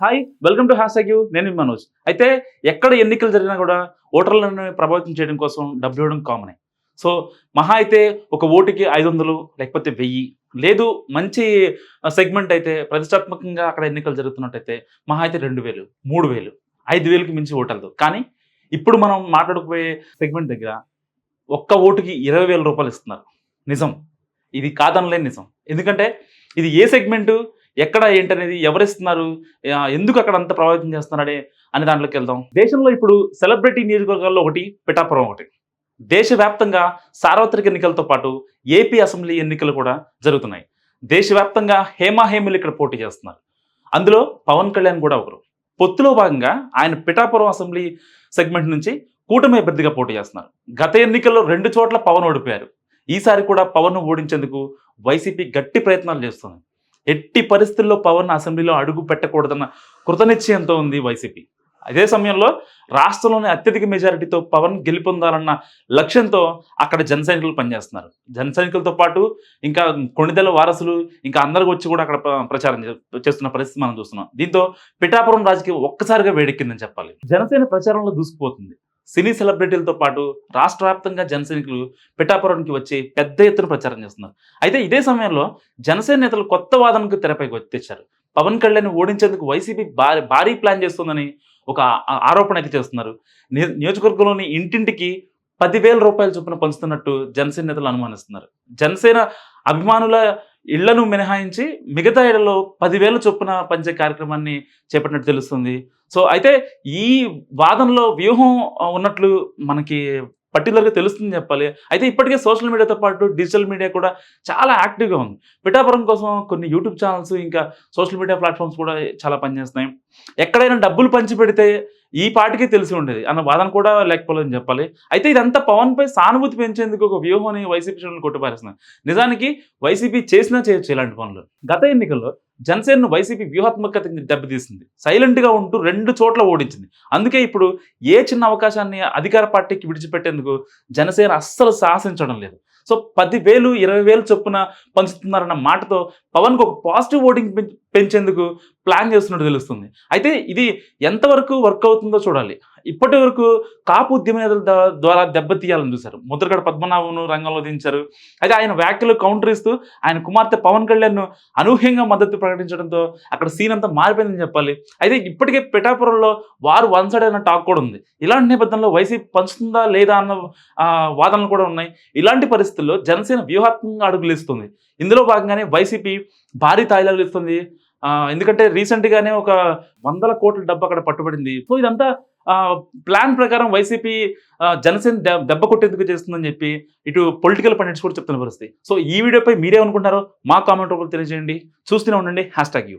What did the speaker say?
Hi welcome to hash you నేను మనోజ్. అయితే ఎక్కడ ఎన్నికలు జరిగినా కూడా ఓటర్లను ప్రభావితం చేయడం కోసం డబ్బులు ఇవ్వడం కామనే సో మహా అయితే ఒక ఓటుకి ఐదు వందలు లేకపోతే వెయ్యి లేదు మంచి సెగ్మెంట్ అయితే ప్రతిష్టాత్మకంగా అక్కడ ఎన్నికలు జరుగుతున్నట్టయితే మహా అయితే రెండు వేలు మూడు వేలు ఐదు వేలకి మించి ఓటలదు కానీ ఇప్పుడు మనం మాట్లాడుకుపోయే సెగ్మెంట్ దగ్గర ఒక్క ఓటుకి ఇరవై వేల రూపాయలు ఇస్తున్నారు. నిజం. ఇది కాదనలేని నిజం. ఎందుకంటే ఇది ఏ సెగ్మెంటు ఎక్కడ ఏంటనేది ఎవరిస్తున్నారు? ఎందుకు అక్కడ అంత ప్రభావితం చేస్తున్నాడే అనే దాంట్లోకి వెళ్దాం. దేశంలో ఇప్పుడు సెలబ్రిటీ నియోజకవర్గాల్లో ఒకటి పిఠాపురం ఒకటి. దేశవ్యాప్తంగా సార్వత్రిక ఎన్నికలతో పాటు ఏపీ అసెంబ్లీ ఎన్నికలు కూడా జరుగుతున్నాయి. దేశవ్యాప్తంగా హేమాహేములు ఇక్కడ పోటీ చేస్తున్నారు. అందులో పవన్ కళ్యాణ్ కూడా ఒకరు. పొత్తులో భాగంగా ఆయన పిఠాపురం అసెంబ్లీ సెగ్మెంట్ నుంచి కూటమి అభ్యర్థిగా పోటీ చేస్తున్నారు. గత ఎన్నికల్లో రెండు చోట్ల పవన్ ఓడిపోయారు. ఈసారి కూడా పవన్ను ఓడించేందుకు వైసీపీ గట్టి ప్రయత్నాలు చేస్తుంది. ఎట్టి పరిస్థితుల్లో పవన్ అసెంబ్లీలో అడుగు పెట్టకూడదన్న కృతనిశ్చయంతో ఉంది వైసీపీ అదే సమయంలో రాష్ట్రంలోని అత్యధిక మెజారిటీతో పవన్ గెలుపొందాలన్న లక్ష్యంతో అక్కడ జన సైనికులు పనిచేస్తున్నారు. జన సైనికులతో పాటు ఇంకా కొణిదెల వారసులు ఇంకా అందరికి వచ్చి కూడా అక్కడ ప్రచారం చే- చేస్తున్న పరిస్థితి మనం చూస్తున్నాం. దీంతో పిఠాపురం రాజకీయం ఒక్కసారిగా వేడెక్కిందని చెప్పాలి. జనసేన ప్రచారంలో దూసుకుపోతుంది. సినీ సెలబ్రిటీలతో పాటు రాష్ట్ర వ్యాప్తంగా జనసైనికులు పిఠాపురానికి వచ్చి పెద్ద ఎత్తున ప్రచారం చేస్తున్నారు. అయితే ఇదే సమయంలో జనసేన నేతలు కొత్త వాదనకు తెరపైకి తెచ్చారు పవన్ కళ్యాణ్ ఓడించేందుకు వైసీపీ భారీ భారీ ప్లాన్ చేస్తుందని ఒక ఆరోపణ అయితే చేస్తున్నారు. నియోజకవర్గంలోని ఇంటింటికి పదివేల రూపాయల చొప్పున పంచుతున్నట్టు జనసేన నేతలు అనుమానిస్తున్నారు. జనసేన అభిమానుల ఇళ్ళను మినహాయించి మిగతా ఇళ్ళలో పదివేల చొప్పున పంచే కార్యక్రమాన్ని చేపట్టినట్టు తెలుస్తుంది. సో అయితే ఈ వాదనలో వ్యూహం ఉన్నట్లు మనకి పర్టికులర్గా తెలుస్తుంది చెప్పాలి. అయితే ఇప్పటికే సోషల్ మీడియాతో పాటు డిజిటల్ మీడియా కూడా చాలా యాక్టివ్గా ఉంది. పిఠాపురం కోసం కొన్ని యూట్యూబ్ ఛానల్స్ ఇంకా సోషల్ మీడియా ప్లాట్ఫామ్స్ కూడా చాలా పనిచేస్తున్నాయి. ఎక్కడైనా డబ్బులు పంచి పెడితే ఈ పాటికి తెలిసి ఉండేది అన్న వాదన కూడా లేకపోలేదని చెప్పాలి. అయితే ఇదంతా పవన్ పై సానుభూతి పెంచేందుకు ఒక వ్యూహాన్ని వైసీపీ శ్రేణులు కొట్టుపారేస్తున్నారు నిజానికి వైసీపీ చేసినా చేయొచ్చు ఇలాంటి పనులు. గత ఎన్నికల్లో జనసేనను వైసీపీ వ్యూహాత్మకత దెబ్బతీసింది. సైలెంట్గా ఉంటూ రెండు చోట్ల ఓడించింది. అందుకే ఇప్పుడు ఏ చిన్న అవకాశాన్ని అధికార పార్టీకి విడిచిపెట్టేందుకు జనసేన అస్సలు సాహసించడం లేదు. సో పదివేలు ఇరవై వేలు చొప్పున పంచుతున్నారన్న మాటతో పవన్కు ఒక పాజిటివ్ ఓటింగ్ పెంచేందుకు ప్లాన్ చేస్తున్నట్టు తెలుస్తుంది. అయితే ఇది ఎంతవరకు వర్క్ అవుతుందో చూడాలి. ఇప్పటి వరకు కాపు ఉద్యమ నేతల ద్వారా దెబ్బతీయాలని చూశారు. ముద్రగడ పద్మనాభంను రంగంలో దించారు. అయితే ఆయన వ్యాఖ్యలు కౌంటర్ ఇస్తూ ఆయన కుమార్తె పవన్ కళ్యాణ్ను అనూహ్యంగా మద్దతు ప్రకటించడంతో అక్కడ సీన్ అంతా మారిపోయిందని చెప్పాలి. అయితే ఇప్పటికే పిఠాపురంలో వారు వన్ సైడ్ అన్న టాక్ కూడా ఉంది. ఇలాంటి నేపథ్యంలో వైసీపీ పంచుతుందా లేదా అన్న వాదనలు కూడా ఉన్నాయి. ఇలాంటి పరిస్థితుల్లో జనసేన వ్యూహాత్మకంగా అడుగులు ఇస్తుంది ఇందులో భాగంగానే వైసీపీ భారీ తాయిలాలు ఇస్తుంది ఎందుకంటే రీసెంట్గానే ఒక వందల కోట్ల డబ్బు అక్కడ పట్టుబడింది. సో ఇదంతా ప్లాన్ ప్రకారం వైసీపీ జనసేన దెబ్బ కొట్టేందుకు చేస్తుందని చెప్పి ఇటు పొలిటికల్ పండిట్స్ కూడా చెప్తున్న పరిస్థితి. సో ఈ వీడియోపై మీరేమనుకుంటారో మా కామెంట్ రూపంలో తెలియజేయండి. చూస్తూనే ఉండండి. Hash tag you